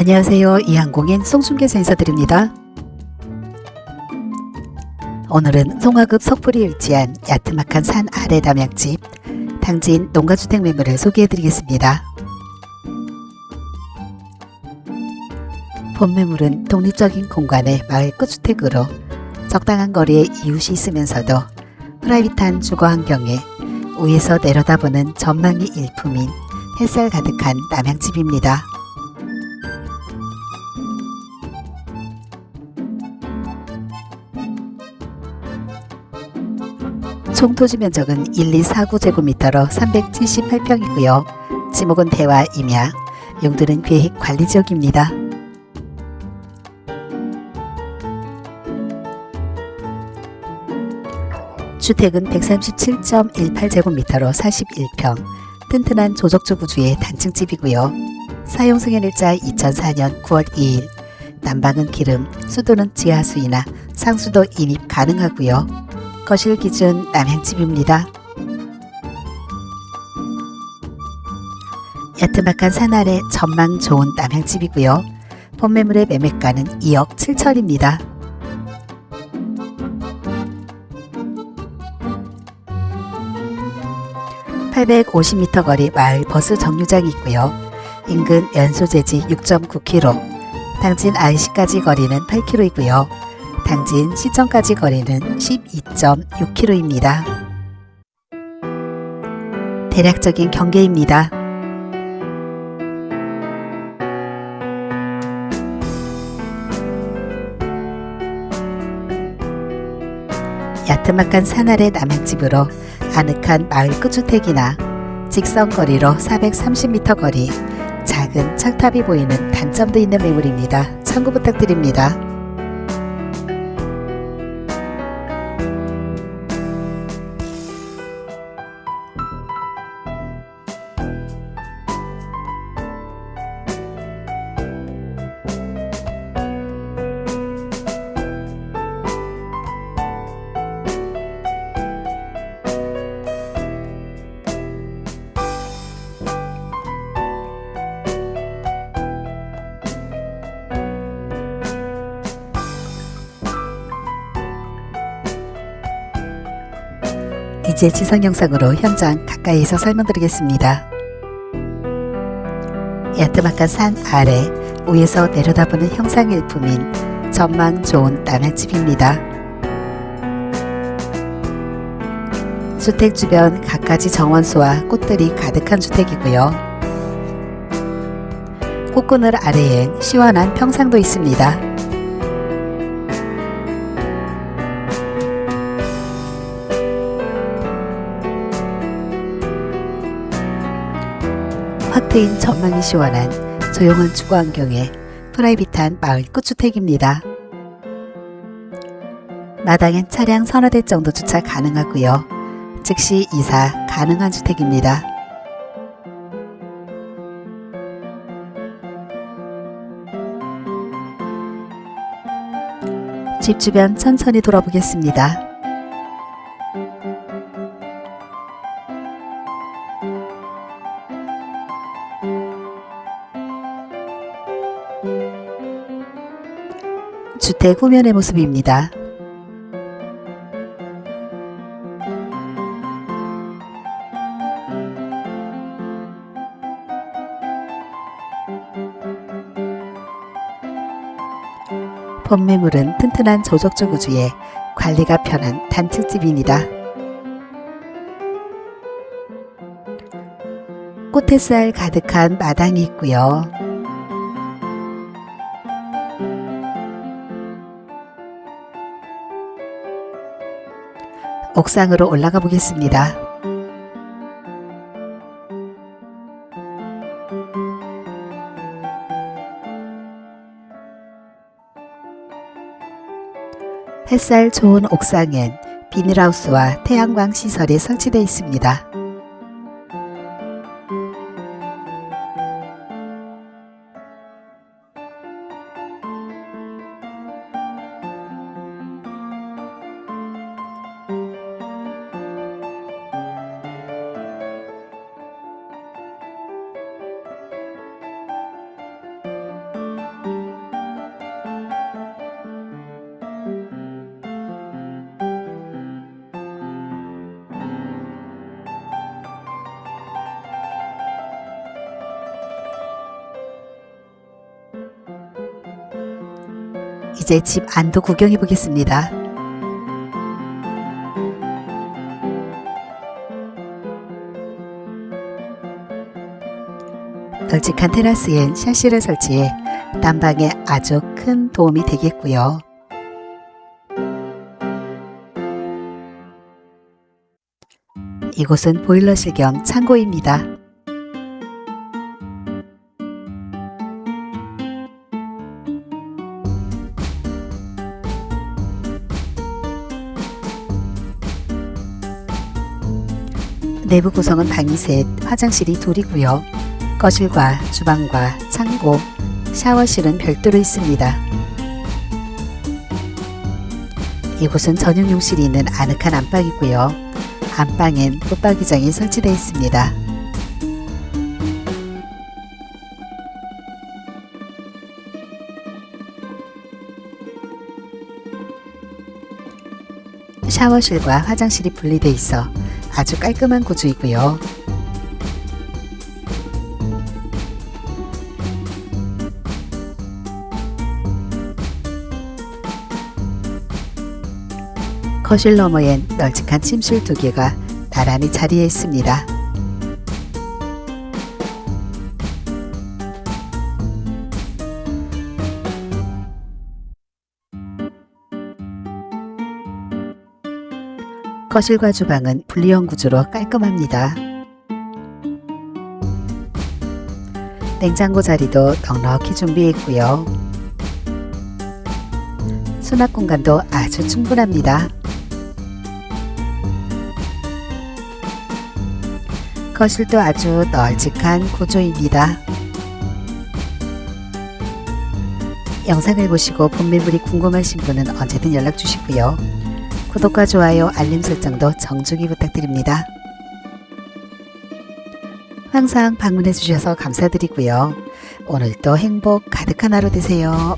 안녕하세요. 이항공인 송중계에서 인사드립니다. 오늘은 송화급 석풀이 위치한 야트막한 산 아래 담양집 당진 농가주택 매물을 소개해드리겠습니다. 본 매물은 독립적인 공간의 마을 끝주택으로 적당한 거리에 이웃이 있으면서도 프라이빗한 주거 환경에 위에서 내려다보는 전망이 일품인 햇살 가득한 남양집입니다. 총 토지 면적은 1249제곱미터로 378평이고요. 지목은 대화 임야, 용도는 계획 관리 지역입니다. 주택은 137.18제곱미터로 41평, 튼튼한 조적조 구주의 단층집이고요. 사용 승인일자 2004년 9월 2일, 난방은 기름, 수도는 지하수이나 상수도 인입 가능하고요. 거실 기준 남양집입니다. 야트막한 산 아래 전망 좋은 남양집이고요. 본매물의 매매가는 2억 7천입니다. (850m) 거리 마을 버스 정류장이 있고요. 인근 연소재지 6.9km, 당진 IC까지 거리는 8km이고요. 당진 시청까지 거리는 12.6km입니다. 대략적인 경계입니다. 야트막한 산 아래 남양집으로 아늑한 마을 끝주택이나 직선거리로 430m 거리, 작은 철탑이 보이는 단점도 있는 매물입니다. 참고 부탁드립니다. 이제 지상 영상으로 현장 가까이에서 설명드리겠습니다. 야트막한 산 아래 위에서 내려다보는 형상 일품인 전망 좋은 남양집입니다. 주택 주변 갖가지 정원수와 꽃들이 가득한 주택이고요. 꽃그늘 아래엔 시원한 평상도 있습니다. 트인 전망이 시원한 조용한 주거 환경에 프라이빗한 마을 끝주택입니다. 마당엔 차량 서너 대 정도 주차 가능하고요. 즉시 이사 가능한 주택입니다. 집 주변 천천히 돌아보겠습니다. 후면의 모습입니다. 본매물은 튼튼한 조적조 구주에 관리가 편한 단층집입니다. 꽃햇살 가득한 마당이 있고요. 옥상으로 올라가 보겠습니다. 햇살 좋은 옥상엔 비닐하우스와 태양광 시설이 설치되어 있습니다. 이제 집 안도 구경해 보겠습니다. 널찍한 테라스엔 샤시를 설치해 난방에 아주 큰 도움이 되겠고요. 이곳은 보일러실 겸 창고입니다. 내부 구성은 방이 셋, 화장실이 둘이고요. 거실과 주방과 창고, 샤워실은 별도로 있습니다. 이곳은 전용 욕실이 있는 아늑한 안방이고요. 안방엔 붙박이장이 설치되어 있습니다. 샤워실과 화장실이 분리돼 있어 아주 깔끔한 구조이고요. 거실 너머엔 널찍한 침실 두 개가 나란히 자리해 있습니다. 거실과 주방은 분리형 구조로 깔끔합니다. 냉장고 자리도 넉넉히 준비해 있고요. 수납 공간도 아주 충분합니다. 거실도 아주 널찍한 구조입니다. 영상을 보시고 본 매물이 궁금하신 분은 언제든 연락 주시고요. 구독과 좋아요, 알림 설정도 정중히 부탁드립니다. 항상 방문해 주셔서 감사드리고요. 오늘도 행복 가득한 하루 되세요.